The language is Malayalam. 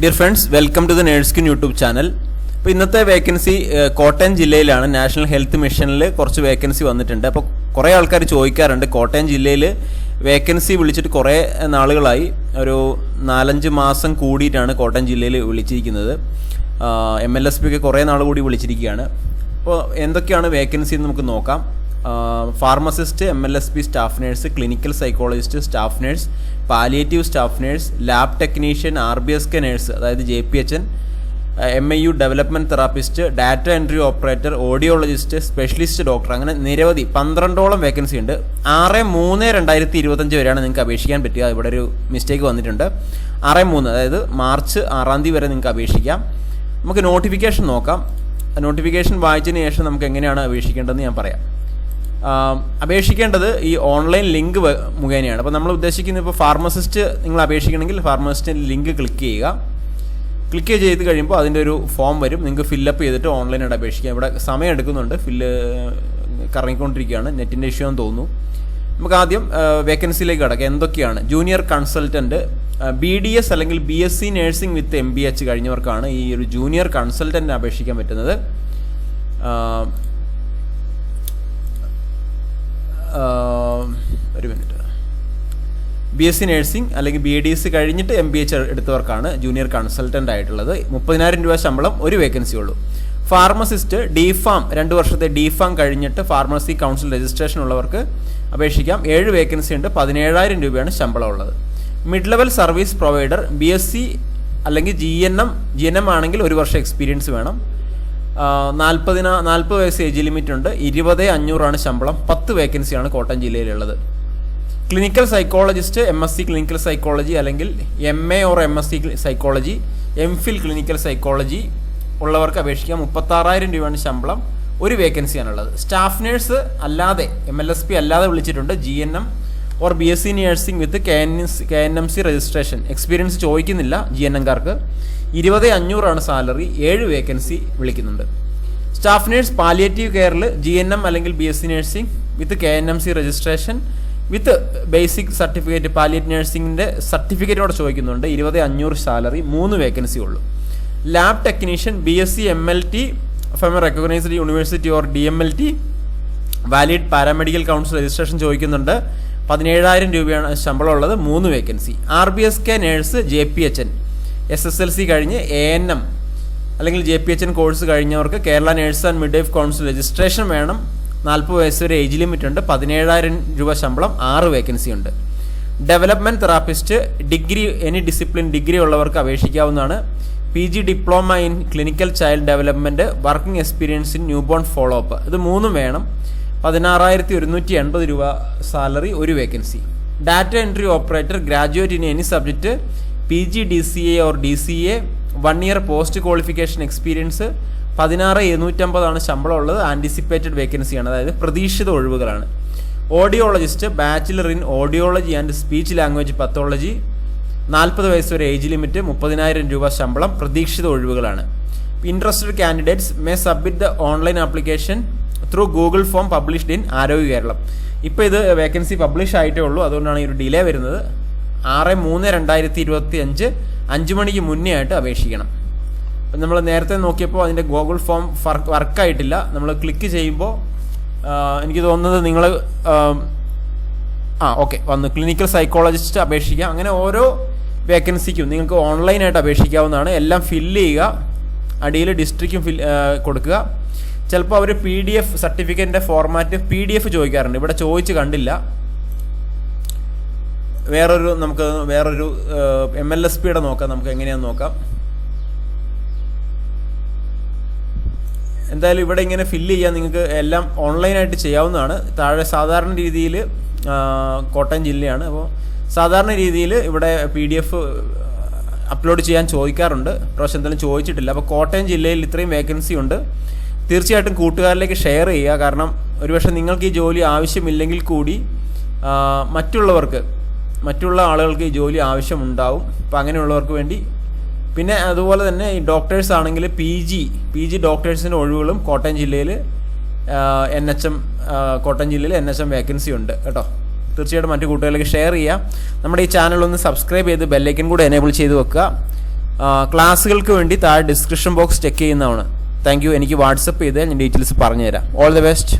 Dear friends welcome to the Nurseskin YouTube channel അപ്പോൾ ഇന്നത്തെ വേക്കൻസി കോട്ടയം ജില്ലയിലാണ്. നാഷണൽ ഹെൽത്ത് മിഷനിൽ കുറച്ച് വേക്കൻസി വന്നിട്ടുണ്ട്. അപ്പോൾ കുറേ ആൾക്കാർ ചോദിക്കാറുണ്ട് കോട്ടയം ജില്ലയിൽ വേക്കൻസി വിളിച്ചിട്ട് കുറേ നാളുകളായി. ഒരു നാലഞ്ച് മാസം കൂടിയിട്ടാണ് കോട്ടയം ജില്ലയിൽ വിളിച്ചിരിക്കുന്നത്. എം എൽ എസ് പിക്ക് കുറേ നാൾ കൂടി വിളിച്ചിരിക്കുകയാണ്. അപ്പോൾ എന്തൊക്കെയാണ് വേക്കൻസി എന്ന് നമുക്ക് നോക്കാം. Pharmacist M L S P staff nurse clinical psychologist staff nurse palliative staff nurse lab technician R B S K nurse അതായത് J P H N M I U development therapist data entry operator audiologist specialist doctor അങ്ങനെ നിരവധി പന്ത്രണ്ടോളം വേക്കൻസി ഉണ്ട്. ആറ് മൂന്ന് രണ്ടായിരത്തി ഇരുപത്തഞ്ച് വരെയാണ് നിങ്ങൾക്ക് അപേക്ഷിക്കാൻ പറ്റുക. ഇവിടെ ഒരു മിസ്റ്റേക്ക് വന്നിട്ടുണ്ട്. ആറ് മൂന്ന് അതായത് മാർച്ച് ആറാം തീയതി വരെ നിങ്ങൾക്ക് അപേക്ഷിക്കാം. നമുക്ക് നോട്ടിഫിക്കേഷൻ നോക്കാം. നോട്ടിഫിക്കേഷൻ വായിച്ചതിന് ശേഷം നമുക്ക് എങ്ങനെയാണ് അപേക്ഷിക്കേണ്ടതെന്ന് ഞാൻ പറയാം. അപേക്ഷിക്കേണ്ടത് ഈ ഓൺലൈൻ ലിങ്ക് മുഖേനയാണ്. അപ്പോൾ നമ്മൾ ഉദ്ദേശിക്കുന്നത് ഇപ്പോൾ ഫാർമസിസ്റ്റ് നിങ്ങൾ അപേക്ഷിക്കണമെങ്കിൽ ഫാർമസിസ്റ്റിന്റെ ലിങ്ക് ക്ലിക്ക് ചെയ്യുക. ക്ലിക്ക് ചെയ്ത് കഴിയുമ്പോൾ അതിന്റെ ഒരു ഫോം വരും. നിങ്ങൾക്ക് ഫില്ലപ്പ് ചെയ്തിട്ട് ഓൺലൈനായിട്ട് അപേക്ഷിക്കാം. ഇവിടെ സമയം എടുക്കുന്നുണ്ട്. ഫില്ല് കറങ്ങിക്കൊണ്ടിരിക്കുകയാണ്. നെറ്റിന്റെ ഇഷ്യൂ എന്ന് തോന്നുന്നു. നമുക്ക് ആദ്യം വേക്കൻസിയിലേക്ക് കിടക്കാം. എന്തൊക്കെയാണ്? Junior consultant B D S അല്ലെങ്കിൽ B S C nursing with M B H കഴിഞ്ഞവർക്കാണ് ഈ ഒരു ജൂനിയർ കൺസൾട്ടന്റിന് അപേക്ഷിക്കാൻ പറ്റുന്നത് ആ, ആഹ് ഒരു minute B S C nursing അല്ലെങ്കിൽ ബി ഡി എസ് കഴിഞ്ഞിട്ട് എം ബി എച്ച് എടുത്തവർക്കാണ് ജൂനിയർ കൺസൾട്ടന്റ് ആയിട്ടുള്ളത്. മുപ്പതിനായിരം രൂപ ശമ്പളം ഒരു വേക്കൻസി ഉള്ളൂ. ഫാർമസിസ്റ്റ് ഡി ഫാം രണ്ട് വർഷത്തെ ഡി ഫാം കഴിഞ്ഞിട്ട് ഫാർമസി കൗൺസിൽ രജിസ്ട്രേഷൻ ഉള്ളവർക്ക് അപേക്ഷിക്കാം. ഏഴ് വേക്കൻസി ഉണ്ട് പതിനേഴായിരം രൂപയാണ് ശമ്പളം ഉള്ളത്. Mid level service provider B S C അല്ലെങ്കിൽ G N M G N M ആണെങ്കിൽ ഒരു വർഷം എക്സ്പീരിയൻസ് വേണം. നാൽപ്പതിന നാൽപ്പത് വയസ്സ് ഏജ് ലിമിറ്റ് ഉണ്ട്. ഇരുപത് അഞ്ഞൂറാണ് ശമ്പളം. പത്ത് വേക്കൻസിയാണ് Kottayam ജില്ലയിലുള്ളത്. Clinical psychologist M S C clinical psychology അല്ലെങ്കിൽ M A or M S C psychology M phil clinical psychology ഉള്ളവർക്ക് അപേക്ഷിക്കാം. മുപ്പത്താറായിരം രൂപയാണ് ശമ്പളം. ഒരു വേക്കൻസിയാണുള്ളത് സ്റ്റാഫ് നേഴ്സ് അല്ലാതെ എം എൽ എസ് പി അല്ലാതെ വിളിച്ചിട്ടുണ്ട്. G N M or B S C nursing with K N K N M C registration experience ചോദിക്കുന്നില്ല ജി എൻ എംകാർക്ക് ഇരുപത് അഞ്ഞൂറാണ് സാലറി ഏഴ് വേക്കൻസി വിളിക്കുന്നുണ്ട്. സ്റ്റാഫ് നേഴ്സ് പാലിയേറ്റീവ് കെയറിൽ ജി എൻ എം അല്ലെങ്കിൽ B S C nursing with K N M C registration with basic certificate palliative നഴ്സിംഗിന്റെ സർട്ടിഫിക്കറ്റോടെ ചോദിക്കുന്നുണ്ട് ഇരുപത് അഞ്ഞൂറ് സാലറി മൂന്ന് വേക്കൻസി ഉള്ളൂ. Lab technician B S C M L T from a recognised university or D M L T valid paramedical council registration ചോദിക്കുന്നുണ്ട് പതിനേഴായിരം രൂപയാണ് ശമ്പളം ഉള്ളത് മൂന്ന് vacancy. R B S K nurse J P H N. S S L C കഴിഞ്ഞ് എ എൻ എം അല്ലെങ്കിൽ J P H N course കഴിഞ്ഞവർക്ക് Kerala nurse and midwife council registration വേണം. നാൽപ്പത് വയസ്സ് വരെ ഏജ് ലിമിറ്റ് ഉണ്ട്. പതിനേഴായിരം രൂപ ശമ്പളം ആറ് വേക്കൻസി ഉണ്ട്. Development therapist degree any discipline degree ഉള്ളവർക്ക് അപേക്ഷിക്കാവുന്നതാണ്. P G diploma in clinical child development working experience in newborn follow up ഇത് മൂന്നും വേണം. പതിനാറായിരത്തി ഒരുന്നൂറ്റി എൺപത് രൂപ സാലറി ഒരു vacancy data entry operator graduate in any subject P G D C A or D C A one year post qualification experience പതിനാറ് എഴുന്നൂറ്റമ്പതാണ് ശമ്പളം ഉള്ളത് ആന്റിസിപ്പേറ്റഡ് വേക്കൻസിയാണ് അതായത് പ്രതീക്ഷിത ഒഴിവുകളാണ്. Audiologist bachelor in audiology and speech language pathology നാൽപ്പത് വയസ്സ് വരെ ഏജ് ലിമിറ്റ് മുപ്പതിനായിരം രൂപ ശമ്പളം പ്രതീക്ഷിത ഒഴിവുകളാണ്. Interested candidates may submit the online application through Google form published in Arogya Keralam ഇപ്പോൾ ഇത് വേക്കൻസി പബ്ലിഷ് ആയിട്ടേ ഉള്ളൂ. അതുകൊണ്ടാണ് ഈ ഒരു ഡിലേ വരുന്നത്. ആറ് മൂന്ന് രണ്ടായിരത്തി ഇരുപത്തി അഞ്ച് അഞ്ച് മണിക്ക് മുന്നേ ആയിട്ട് അപേക്ഷിക്കണം. അപ്പം നമ്മൾ നേരത്തെ നോക്കിയപ്പോൾ അതിന്റെ ഗൂഗിൾ ഫോം വർക്കായിട്ടില്ല. നമ്മൾ ക്ലിക്ക് ചെയ്യുമ്പോൾ എനിക്ക് തോന്നുന്നത് നിങ്ങൾ ആ ഓക്കെ വന്ന് ക്ലിനിക്കൽ സൈക്കോളജിസ്റ്റ് അപേക്ഷിക്കുക അങ്ങനെ ഓരോ വേക്കൻസിക്കും നിങ്ങൾക്ക് ഓൺലൈനായിട്ട് അപേക്ഷിക്കാവുന്നതാണ്. എല്ലാം ഫില്ല് ചെയ്യുക. അടിയിൽ ഡിസ്ട്രിക്റ്റും ഫിൽ കൊടുക്കുക. ചിലപ്പോൾ അവർ പി ഡി എഫ് സർട്ടിഫിക്കറ്റിന്റെ ഫോർമാറ്റ് പി ഡി എഫ് ചോദിക്കാറുണ്ട്. ഇവിടെ ചോദിച്ച് കണ്ടില്ല. വേറൊരു നമുക്ക് വേറൊരു എം എൽ എസ് പിയുടെ നോക്കാം. നമുക്ക് എങ്ങനെയാന്ന് നോക്കാം. എന്തായാലും ഇവിടെ ഇങ്ങനെ ഫില്ല് ചെയ്യാൻ നിങ്ങൾക്ക് എല്ലാം ഓൺലൈനായിട്ട് ചെയ്യാവുന്നതാണ്. താഴെ സാധാരണ രീതിയിൽ കോട്ടയം ജില്ലയാണ്. അപ്പോൾ സാധാരണ രീതിയിൽ ഇവിടെ പി ഡി എഫ് അപ്ലോഡ് ചെയ്യാൻ ചോദിക്കാറുണ്ട്. പ്രാവശ്യം എന്തായാലും ചോദിച്ചിട്ടില്ല. അപ്പോൾ കോട്ടയം ജില്ലയിൽ ഇത്രയും വേക്കൻസി ഉണ്ട്. തീർച്ചയായിട്ടും കൂട്ടുകാരിലേക്ക് ഷെയർ ചെയ്യുക. കാരണം ഒരുപക്ഷെ നിങ്ങൾക്ക് ഈ ജോലി ആവശ്യമില്ലെങ്കിൽ കൂടി മറ്റുള്ളവർക്ക് മറ്റുള്ള ആളുകൾക്ക് ഈ ജോലി ആവശ്യമുണ്ടാവും. അപ്പോൾ അങ്ങനെയുള്ളവർക്ക് വേണ്ടി. പിന്നെ അതുപോലെ തന്നെ ഈ ഡോക്ടേഴ്സ് ആണെങ്കിൽ പി ജി പി ജി ഡോക്ടേഴ്സിന്റെ ഒഴിവുകളും കോട്ടയം ജില്ലയിൽ എൻ എച്ച് എം കോട്ടയം ജില്ലയിൽ എൻ എച്ച് എം വേക്കൻസി ഉണ്ട് കേട്ടോ. തീർച്ചയായിട്ടും മറ്റു കൂട്ടുകാരിലേക്ക് ഷെയർ ചെയ്യുക നമ്മുടെ ഈ ചാനൽ ഒന്ന് സബ്സ്ക്രൈബ് ചെയ്ത് ബെല്ലൈക്കൻ കൂടെ എനേബിൾ ചെയ്ത് വെക്കുക. ക്ലാസ്സുകൾക്ക് വേണ്ടി താഴെ ഡിസ്ക്രിപ്ഷൻ ബോക്സ് ചെക്ക് ചെയ്യുന്നതാണ്. താങ്ക് എനിക്ക് വാട്സപ്പ് ചെയ്ത് ഞാൻ ഡീറ്റെയിൽസ് പറഞ്ഞുതരാം. All the best